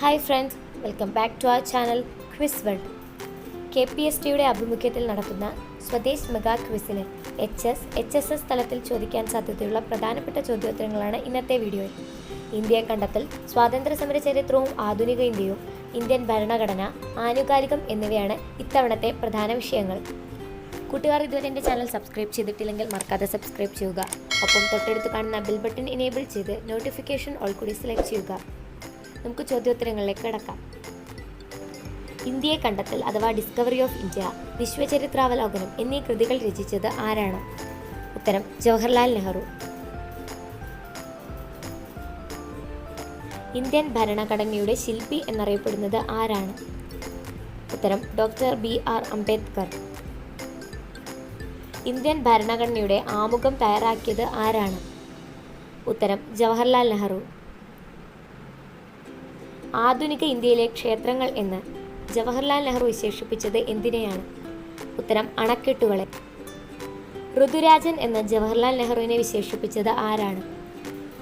Hi friends welcome back to our channel quiz world K P S ടിയുടെ ആഭിമുഖ്യത്തിൽ നടത്തുന്ന Swadesh mega ക്വിസിന് H S H S S തലത്തിൽ ചോദിക്കാൻ സാധ്യതയുള്ള പ്രധാനപ്പെട്ട ചോദ്യോത്തരങ്ങളാണ് ഇന്നത്തെ വീഡിയോയിൽ ഇന്ത്യ കണ്ടെത്തൽ സ്വാതന്ത്ര്യ സമര ചരിത്രവും ആധുനിക ഇന്ത്യയും ഇന്ത്യൻ ഭരണഘടന ആനുകാലികം എന്നിവയാണ് ഇത്തവണത്തെ പ്രധാന വിഷയങ്ങൾ. കൂട്ടുകാർ ഇതുവരെ എന്റെ ചാനൽ സബ്സ്ക്രൈബ് ചെയ്തിട്ടില്ലെങ്കിൽ മറക്കാതെ സബ്സ്ക്രൈബ് ചെയ്യുക. ഒപ്പം തൊട്ടടുത്ത് കാണുന്ന ബെൽ ബട്ടൺ ഇനേബിൾ ചെയ്ത് നോട്ടിഫിക്കേഷൻ ഓൾ കൂടി സെലക്ട് ചെയ്യുക. നമുക്ക് ചോദ്യോത്തരങ്ങളിലേക്ക് കിടക്കാം. ഇന്ത്യയെ കണ്ടെത്തൽ അഥവാ ഡിസ്കവറി ഓഫ് ഇന്ത്യ വിശ്വചരിത്രാവലോകനം എന്നീ കൃതികൾ രചിച്ചത് ആരാണ്? ഉത്തരം ജവഹർലാൽ നെഹ്റു. ഇന്ത്യൻ ഭരണഘടനയുടെ ശില്പി എന്നറിയപ്പെടുന്നത് ആരാണ്? ഉത്തരം doctor B R Ambedkar. Indian ഭരണഘടനയുടെ ആമുഖം തയ്യാറാക്കിയത് ആരാണ്? ഉത്തരം ജവഹർലാൽ നെഹ്റു. ആധുനിക ഇന്ത്യയിലെ ക്ഷേത്രങ്ങൾ എന്ന് ജവഹർലാൽ നെഹ്റു വിശേഷിപ്പിച്ചത് എന്തിനെയാണ്? ഉത്തരം അണക്കെട്ടുകളെ. ഋതുരാജൻ എന്ന് ജവഹർലാൽ നെഹ്റുവിനെ വിശേഷിപ്പിച്ചത് ആരാണ്?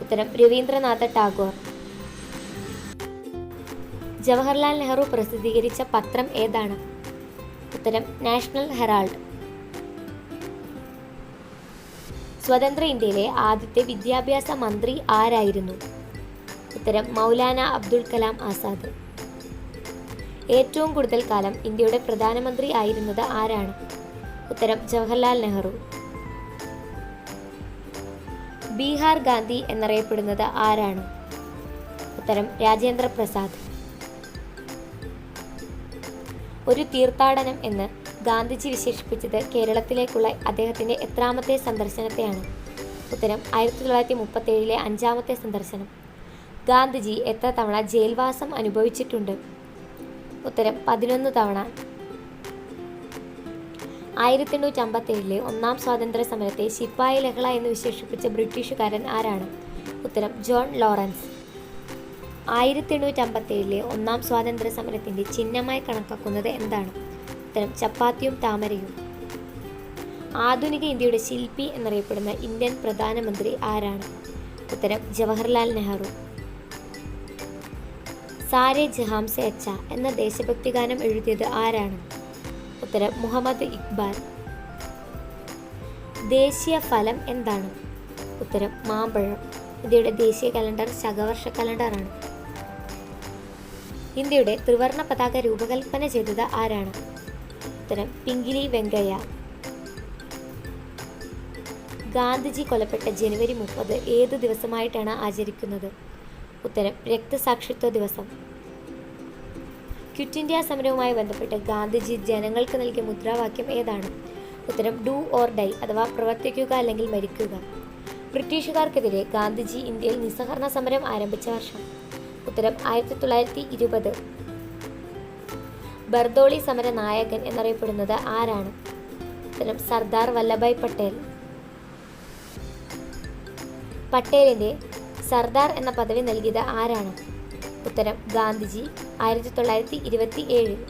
ഉത്തരം രവീന്ദ്രനാഥ ടാഗോർ. ജവഹർലാൽ നെഹ്റു പ്രസിദ്ധീകരിച്ച പത്രം ഏതാണ്? ഉത്തരം നാഷണൽ ഹെറാൾഡ്. സ്വതന്ത്ര ഇന്ത്യയിലെ ആദ്യത്തെ വിദ്യാഭ്യാസ മന്ത്രി ആരായിരുന്നു? ഉത്തരം മൗലാന അബ്ദുൾ കലാം ആസാദ്. ഏറ്റവും കൂടുതൽ കാലം ഇന്ത്യയുടെ പ്രധാനമന്ത്രി ആയിരുന്നത് ആരാണ്? ഉത്തരം ജവഹർലാൽ നെഹ്റു. ബീഹാർ ഗാന്ധി എന്നറിയപ്പെടുന്നത് ആരാണ്? ഉത്തരം രാജേന്ദ്ര പ്രസാദ്. ഒരു തീർത്ഥാടനം എന്ന് ഗാന്ധിജി വിശേഷിപ്പിച്ചത് കേരളത്തിലേക്കുള്ള അദ്ദേഹത്തിന്റെ എത്രാമത്തെ സന്ദർശനത്തെയാണ്. ഉത്തരം ആയിരത്തി തൊള്ളായിരത്തി മുപ്പത്തേഴിലെ അഞ്ചാമത്തെ സന്ദർശനം. ഗാന്ധിജി എത്ര തവണ ജയിൽവാസം അനുഭവിച്ചിട്ടുണ്ട്? ഉത്തരം പതിനൊന്ന് തവണ. ആയിരത്തി എണ്ണൂറ്റി അമ്പത്തേഴിലെ ഒന്നാം സ്വാതന്ത്ര്യ സമരത്തെ ശിപ്പായി ലഹള എന്ന് വിശേഷിപ്പിച്ച ബ്രിട്ടീഷുകാരൻ ആരാണ്? ഉത്തരം ജോൺ ലോറൻസ്. ആയിരത്തി എണ്ണൂറ്റി അമ്പത്തേഴിലെ ഒന്നാം സ്വാതന്ത്ര്യ സമരത്തിന്റെ ചിഹ്നമായി കണക്കാക്കുന്നത് എന്താണ്? ഉത്തരം ചപ്പാത്തിയും താമരയും. ആധുനിക ഇന്ത്യയുടെ ശില്പി എന്നറിയപ്പെടുന്ന ഇന്ത്യൻ പ്രധാനമന്ത്രി ആരാണ്? ഉത്തരം ജവഹർലാൽ നെഹ്റു. സാരെ ജഹാം സെ അച്ച എന്ന ദേശഭക്തി ഗാനം എഴുതിയത് ആരാണ്? ഉത്തരം മുഹമ്മദ് ഇക്ബാൽ. ദേശീയ ഫലം എന്താണ്? ഉത്തരം മാമ്പഴം. ഇന്ത്യയുടെ ദേശീയ കലണ്ടർ ശകവർഷ കലണ്ടറാണ്. ഇന്ത്യയുടെ ത്രിവർണ പതാക രൂപകൽപ്പന ചെയ്തത് ആരാണ്? ഉത്തരം പിങ്കിലി വെങ്കയ്യ. ഗാന്ധിജി കൊലപ്പെട്ട ജനുവരി മുപ്പത് ഏത് ദിവസമായിട്ടാണ് ആചരിക്കുന്നത്? ഉത്തരം രക്തസാക്ഷിത്വ ദിവസം. ക്വിറ്റ് ഇന്ത്യ സമരവുമായി ബന്ധപ്പെട്ട് ഗാന്ധിജി ജനങ്ങൾക്ക് നൽകിയ മുദ്രാവാക്യം ഏതാണ്? ഉത്തരം ഡു ഓർ ഡൈ അഥവാ പ്രവർത്തിക്കുക അല്ലെങ്കിൽ മരിക്കുക. ബ്രിട്ടീഷുകാർക്കെതിരെ ഗാന്ധിജി ഇന്ത്യയിൽ നിസ്സഹകരണ സമരം ആരംഭിച്ച വർഷം. ഉത്തരം ആയിരത്തി തൊള്ളായിരത്തി ഇരുപത് ബർദോളി സമര നായകൻ എന്നറിയപ്പെടുന്നത് ആരാണ്? ഉത്തരം സർദാർ വല്ലഭായ് പട്ടേൽ. പട്ടേലിന്റെ സർദാർ എന്ന പദവി നൽകിയത് ആരാണ്? ഉത്തരം ഗാന്ധിജി. ആയിരത്തി തൊള്ളായിരത്തി ഇരുപത്തി ഏഴിൽ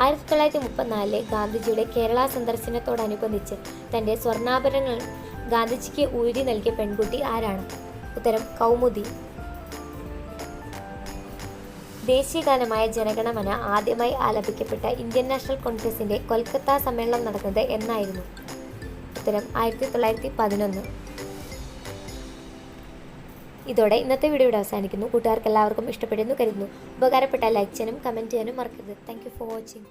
ആയിരത്തി തൊള്ളായിരത്തി മുപ്പത്തിനാലിലെ ഗാന്ധിജിയുടെ കേരള സന്ദർശനത്തോടനുബന്ധിച്ച് തന്റെ സ്വർണാഭരണങ്ങൾ ഗാന്ധിജിക്ക് ഊരി നൽകിയ പെൺകുട്ടി ആരാണ്? ഉത്തരം കൗമുദി. ദേശീയഗാനമായ ജനഗണമന ആദ്യമായി ആലപിക്കപ്പെട്ട ഇന്ത്യൻ നാഷണൽ കോൺഗ്രസിന്റെ കൊൽക്കത്ത സമ്മേളനം നടന്നത് എന്നായിരുന്നു. ഉത്തരം ആയിരത്തി തൊള്ളായിരത്തി പതിനൊന്ന് ഇതോടെ ഇന്നത്തെ വീഡിയോ ഇവിടെ അവസാനിക്കുന്നു. കൂട്ടുകാർക്ക് എല്ലാവർക്കും ഇഷ്ടപ്പെടുന്നു കരുതുന്നു. ഉപകാരപ്പെട്ട ലൈക്ക് ചെയ്യാനും കമന്റ് ചെയ്യാനും മറക്കരുത്. Thank for watching